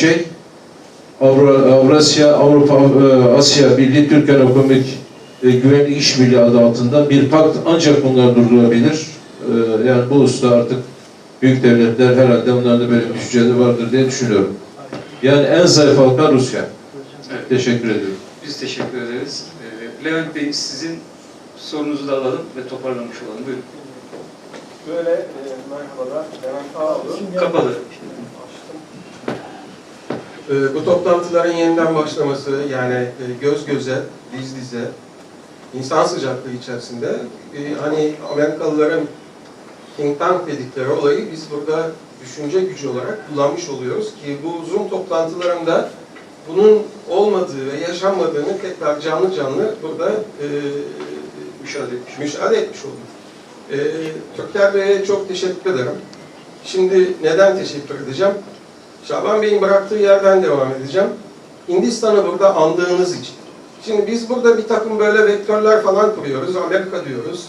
şey Avra, Avrasya, Avrupa, e, Asya Birliği Türkiye Ekonomik e, Güvenlik İşbirliği adı altında bir pakt ancak bunlar durdurulabilir. E, yani bu usta artık büyük devletler herhalde onların da böyle bir düşünceleri vardır diye düşünüyorum. Yani en zayıf halka Rusya. Evet. Teşekkür ediyorum. Biz teşekkür ederiz. Ee, Levent Bey sizin sorunuzu da alalım ve toparlamış olalım. Buyurun. Böyle e, merhabalar, Levent Ağoğlu. Kapalı. E, bu toplantıların yeniden başlaması yani e, göz göze, diz dize, insan sıcaklığı içerisinde e, hani Amerikalıların think tank dedikleri olayı biz burada düşünce gücü olarak kullanmış oluyoruz ki bu Zoom toplantılarında bunun olmadığı ve yaşanmadığını tekrar canlı canlı burada e, Müşahede etmiş. müşahede etmiş olduk. Ee, Türker Bey'e çok teşekkür ederim. Şimdi neden teşekkür edeceğim? Şaban Bey'in bıraktığı yerden devam edeceğim. Hindistan'ı burada andığınız için. Şimdi biz burada bir takım böyle vektörler falan kuruyoruz. Amerika diyoruz,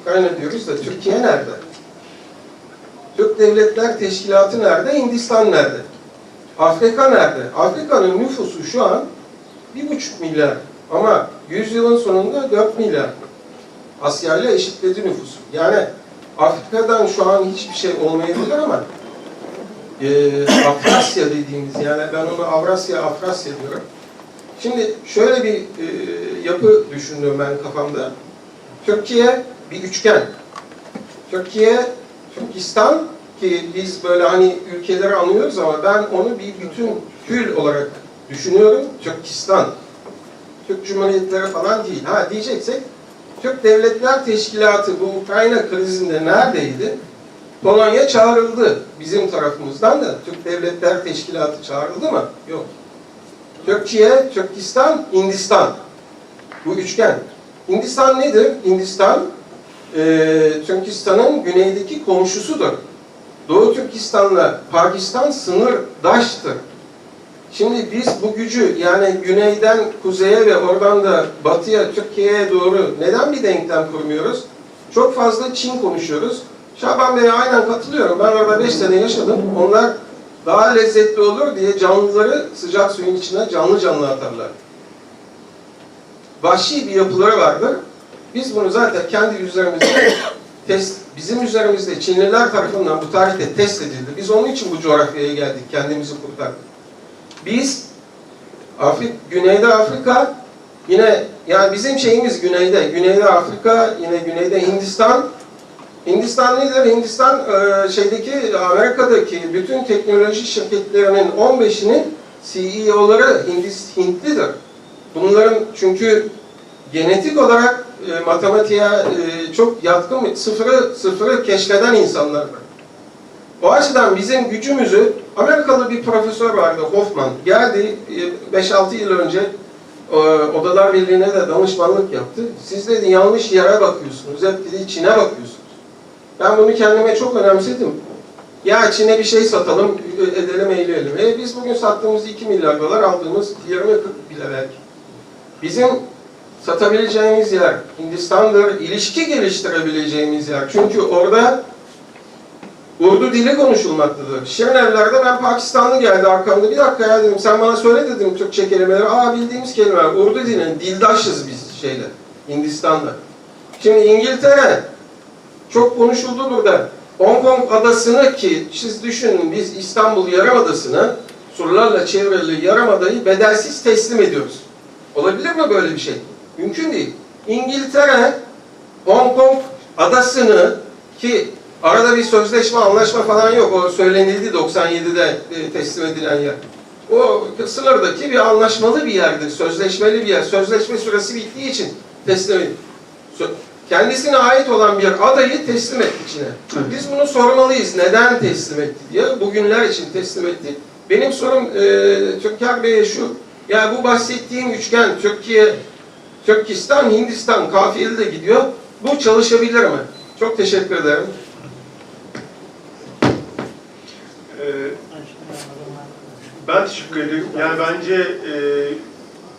Ukrayna diyoruz da Türkiye nerede? Türk Devletler Teşkilatı nerede? Hindistan nerede? Afrika nerede? Afrika'nın nüfusu şu an bir buçuk milyar. Ama yüzyılın sonunda 4 milyar. Asya ile eşitledi nüfusu. Yani Afrika'dan şu an hiçbir şey olmayabilir ama e, Afrasya dediğimiz yani ben onu Avrasya, Afrasya diyorum. Şimdi şöyle bir e, yapı düşündüm ben kafamda. Türkiye bir üçgen. Türkiye, Türkistan ki biz böyle hani ülkeleri anlıyoruz ama ben onu bir bütün hül olarak düşünüyorum. Türkistan. Türk Cumhuriyetleri falan değil. Ha diyeceksek Türk Devletler Teşkilatı bu Ukrayna krizinde neredeydi? Polonya çağrıldı bizim tarafımızdan da. Türk Devletler Teşkilatı çağrıldı mı? Yok. Türkiye, Türkistan, Hindistan. Bu üçgen. Hindistan nedir? Hindistan, e, Türkistan'ın güneydeki komşusudur. Doğu Türkistan'la Pakistan sınırdaştır. Şimdi biz bu gücü yani güneyden kuzeye ve oradan da batıya, Türkiye'ye doğru neden bir denklem kurmuyoruz? Çok fazla Çin konuşuyoruz. Şaban Bey'e aynen katılıyorum. Ben orada 5 sene yaşadım. Onlar daha lezzetli olur diye canlıları sıcak suyun içine canlı canlı atarlar. Vahşi bir yapıları vardır. Biz bunu zaten kendi üzerimizde test, bizim üzerimizde Çinliler tarafından bu tarihte test edildi. Biz onun için bu coğrafyaya geldik, kendimizi kurtardık. Biz Afrik, Güneyde Afrika yine yani bizim şeyimiz güneyde. Güneyde Afrika, yine güneyde Hindistan. Hindistan nedir? Hindistan e, şeydeki Amerika'daki bütün teknoloji şirketlerinin 15'inin CEO'ları Hindis, Hintlidir. Bunların çünkü genetik olarak e, matematiğe e, çok yatkın, sıfırı, sıfırı keşfeden insanlardır. O açıdan bizim gücümüzü Amerikalı bir profesör vardı Hoffman. Geldi e, 5-6 yıl önce e, Odalar Birliği'ne de danışmanlık yaptı. Siz dedi yanlış yere bakıyorsunuz. Hep dedi Çin'e bakıyorsunuz. Ben bunu kendime çok önemsedim. Ya Çin'e bir şey satalım, edelim, eyleyelim. E biz bugün sattığımız 2 milyar dolar aldığımız 20-40 bile belki. Bizim satabileceğimiz yer Hindistan'dır, ilişki geliştirebileceğimiz yer. Çünkü orada Urdu dili konuşulmaktadır. Şirin evlerde ben Pakistanlı geldi arkamda. Bir dakika ya dedim sen bana söyle dedim Türkçe kelimeleri. Aa bildiğimiz kelimeler. Urdu dilinin dildaşız biz şeyde Hindistan'da. Şimdi İngiltere çok konuşuldu burada. Hong Kong adasını ki siz düşünün biz İstanbul Yarımadası'nı surlarla çevrili Yarımada'yı bedelsiz teslim ediyoruz. Olabilir mi böyle bir şey? Mümkün değil. İngiltere Hong Kong adasını ki arada bir sözleşme, anlaşma falan yok. O söylenildi 97'de e, teslim edilen yer. O sınırdaki bir anlaşmalı bir yerdir, sözleşmeli bir yer. Sözleşme süresi bittiği için teslim edildi. Kendisine ait olan bir adayı teslim etti Çin'e. Biz bunu sormalıyız. Neden teslim etti diye. Bugünler için teslim etti. Benim sorum e, Türker Bey'e şu. Ya bu bahsettiğim üçgen Türkiye, Türkistan, Hindistan kafiyeli de gidiyor. Bu çalışabilir mi? Çok teşekkür ederim. Ee, Ben teşekkür ederim. Yani bence e,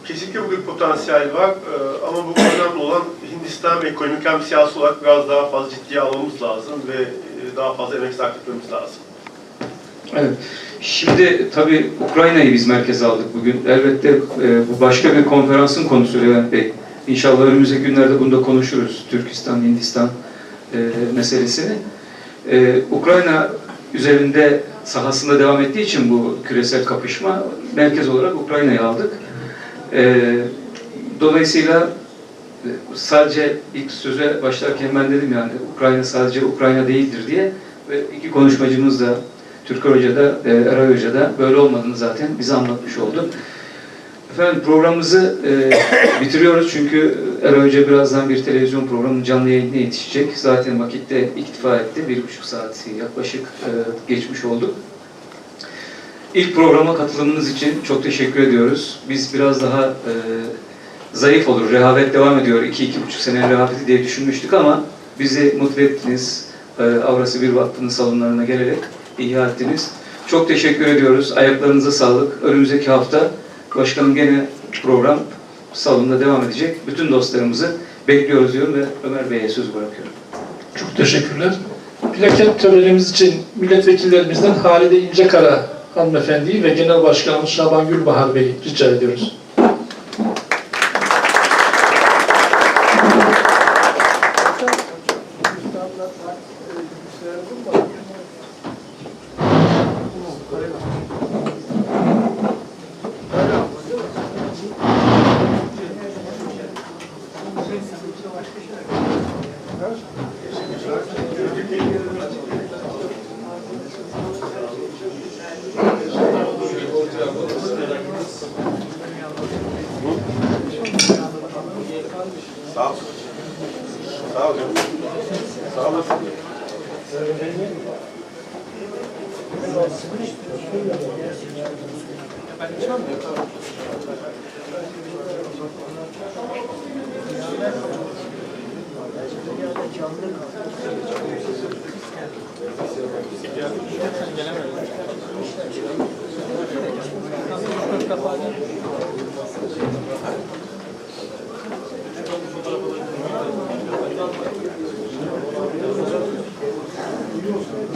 kesinlikle burada bir potansiyel var Ee, ama bu önemli olan Hindistan ekonomik hem siyasi olarak biraz daha fazla ciddiye almamız lazım ve e, daha fazla emek sarf etmemiz lazım. Evet. Şimdi tabii Ukrayna'yı biz merkeze aldık bugün. Elbette e, bu başka bir konferansın konusu Levent Bey. İnşallah önümüzdeki günlerde bunu da konuşuruz. Türkistan, Hindistan e, meselesini. E, Ukrayna üzerinde sahasında devam ettiği için bu küresel kapışma merkez olarak Ukrayna'yı aldık. E, dolayısıyla sadece ilk söze başlarken ben dedim yani Ukrayna sadece Ukrayna değildir diye ve iki konuşmacımız da Türker Hoca da e, Eray Hoca da böyle olmadığını zaten bize anlatmış oldu. Efendim programımızı e, bitiriyoruz çünkü Eray Hoca birazdan bir televizyon programının canlı yayınına yetişecek. Zaten vakitte iktifa etti. Bir buçuk saat yaklaşık e, geçmiş olduk. İlk programa katılımınız için çok teşekkür ediyoruz. Biz biraz daha e, zayıf olur, rehavet devam ediyor. iki iki buçuk sene rehaveti diye düşünmüştük ama bizi mutlu ettiniz. E, Avrasya Bir Vakfı'nın salonlarına gelerek ihya ettiniz. Çok teşekkür ediyoruz. Ayaklarınıza sağlık. Önümüzdeki hafta başkanım gene program salonda devam edecek. Bütün dostlarımızı bekliyoruz diyorum ve Ömer Bey'e söz bırakıyorum. Çok teşekkürler. Plaket törenimiz için milletvekillerimizden Halide İncekara hanımefendiyi ve Genel Başkanımız Şaban Gülbahar Bey'i rica ediyoruz.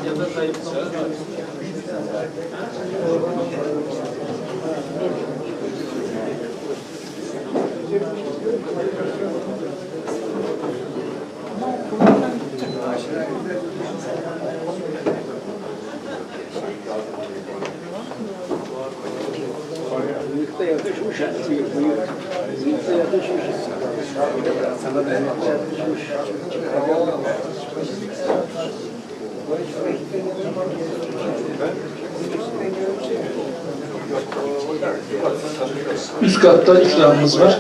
Ya da zayıf. Bıyıkta yakışmış ha. Bıyık, bıyık. Bıyıkta yakışmış. Sana da yakışmış. Ben Üst katta ikramımız var.